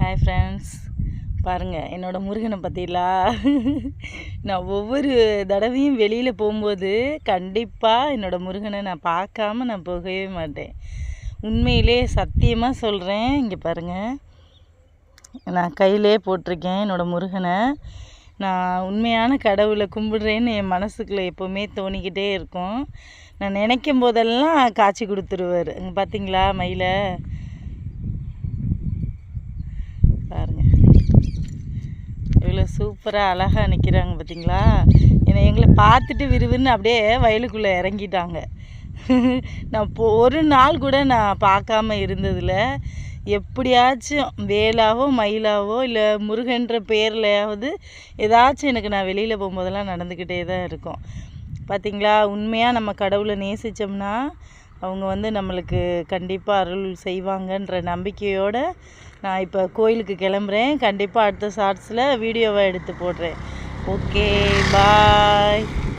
Hi friends பாருங்கள் என்னோடய முருகனை பார்த்தீங்களா நான் ஒவ்வொரு தடவையும் வெளியில் போகும்போது கண்டிப்பாக என்னோடய முருகனை நான் பார்க்காம நான் போகவே மாட்டேன். உண்மையிலே சத்தியமாக சொல்கிறேன் இங்கே பாருங்கள் நான் கையிலே போட்டிருக்கேன் என்னோடய முருகனை. நான் உண்மையான கடவுளை கும்பிடுறேன்னு என் மனசுக்குள்ளே எப்போவுமே தோணிக்கிட்டே இருக்கும். நான் நினைக்கும் போதெல்லாம் காட்சி கொடுத்துருவார். இங்கே பார்த்தீங்களா மயிலை? சூப்பராக அழகாக நிற்கிறாங்க பார்த்தீங்களா என்னை எங்களை பார்த்துட்டு விறுவிறுன்னு அப்படியே வயலுக்குள்ளே இறங்கிட்டாங்க. நான் இப்போ ஒரு நாள் கூட நான் பார்க்காம இருந்ததில் எப்படியாச்சும் வேலாவோ மயிலாவோ இல்லை முருகன்ற பேர்லையாவது ஏதாச்சும் எனக்கு நான் வெளியில் போகும்போதெல்லாம் நடந்துக்கிட்டே தான் இருக்கும். பார்த்திங்களா உண்மையாக நம்ம கடவுளை நேசித்தோம்னா அவங்க வந்து நம்மளுக்கு கண்டிப்பாக அருள் செய்வாங்கன்ற நம்பிக்கையோடு நான் இப்போ கோயிலுக்கு கிளம்புறேன். கண்டிப்பாக அடுத்த ஷார்ட்ஸில் வீடியோவை எடுத்து போடுறேன். Okay bye